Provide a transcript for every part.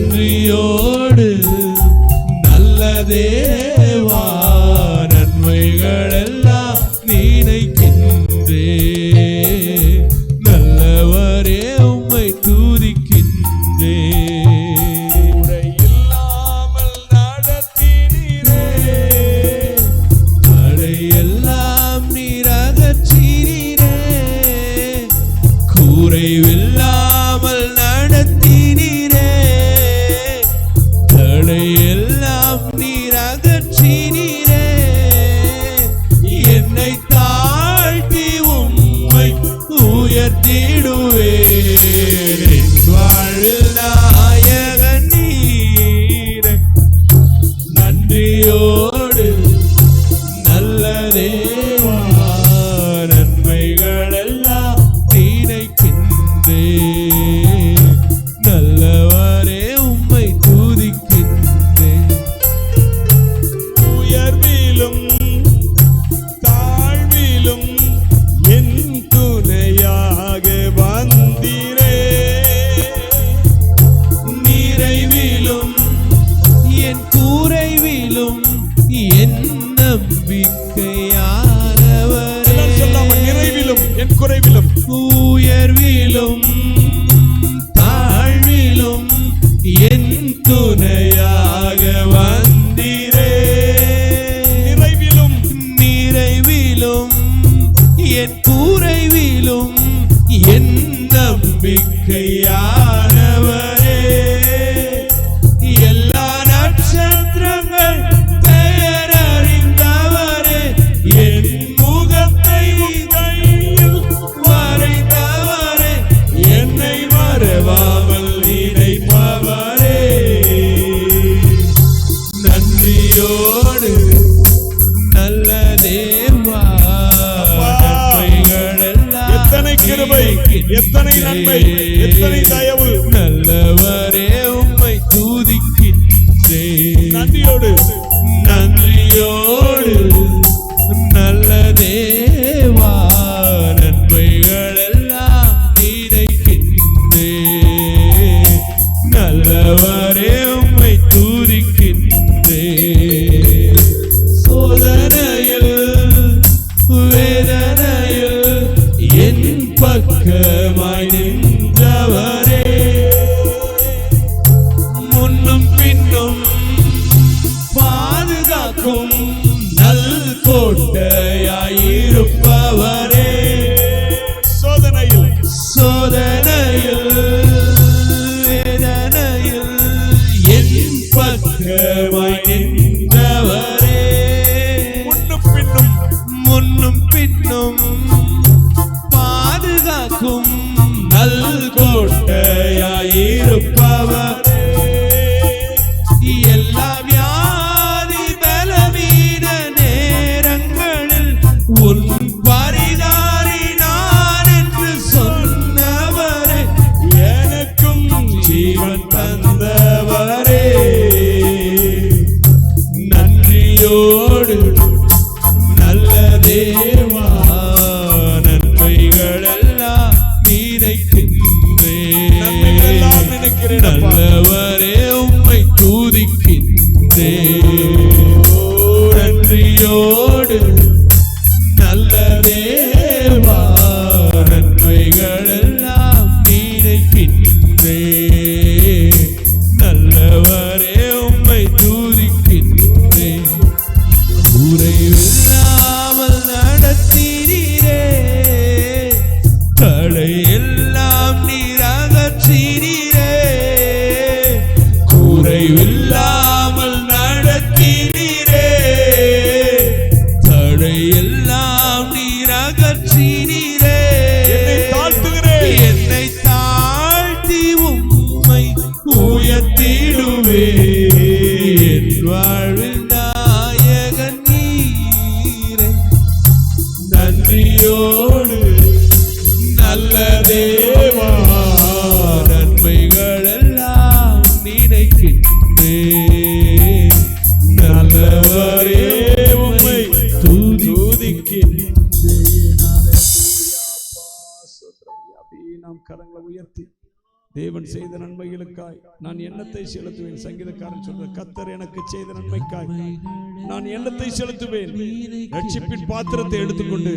நன்றியோடு நல்லதே. உயர்த்திடுவே வாழ்வில் நாயகன் நீரை. நன்றியோ குறைவிலும் என் நம்பிக்கையானவரே. சொல்லாம நிறைவிலும் என் குறைவிலும். உயர்விலும் தாழ்விலும் என் துணையாக வந்திரே. நிறைவிலும். நிறைவிலும் என் குறைவிலும் என் நம்பிக்கையானவர். எத்தனை நன்மை எத்தனை தயவு. நல்லவரே உம்மை தூதிக்கிறேன் நன்றியோடு விளக்கமாய் நின்றவரே. முன்னும் பின்னும் பாதுகாக்கும் நல் கோட்டையாயிருப்பவரே. சோதனையில். சோதனை நன்றியோடு நல்ல தேவா நன்மைகளெல்லாம் நினைக்கின்றேன் நல்லவரே நடத்தினீரே குறைவில்லாமல் நடத்தினீரே. தடையெல்லாம் நீர் உயர்த்தி. தேவன் செய்த நன்மைகளுக்காய் நான் எண்ணத்தை செலுத்துவேன். சங்கீதக்காரன் சொல்ற கத்தர் எனக்கு செய்த நன்மைக்காய் நான் எண்ணத்தை செலுத்துவேன். ரட்சிப்பின் பாத்திரத்தை எடுத்துக்கொண்டு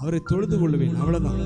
அவரை தொழுது கொள்ளுவேன். அவ்வளவுதான்.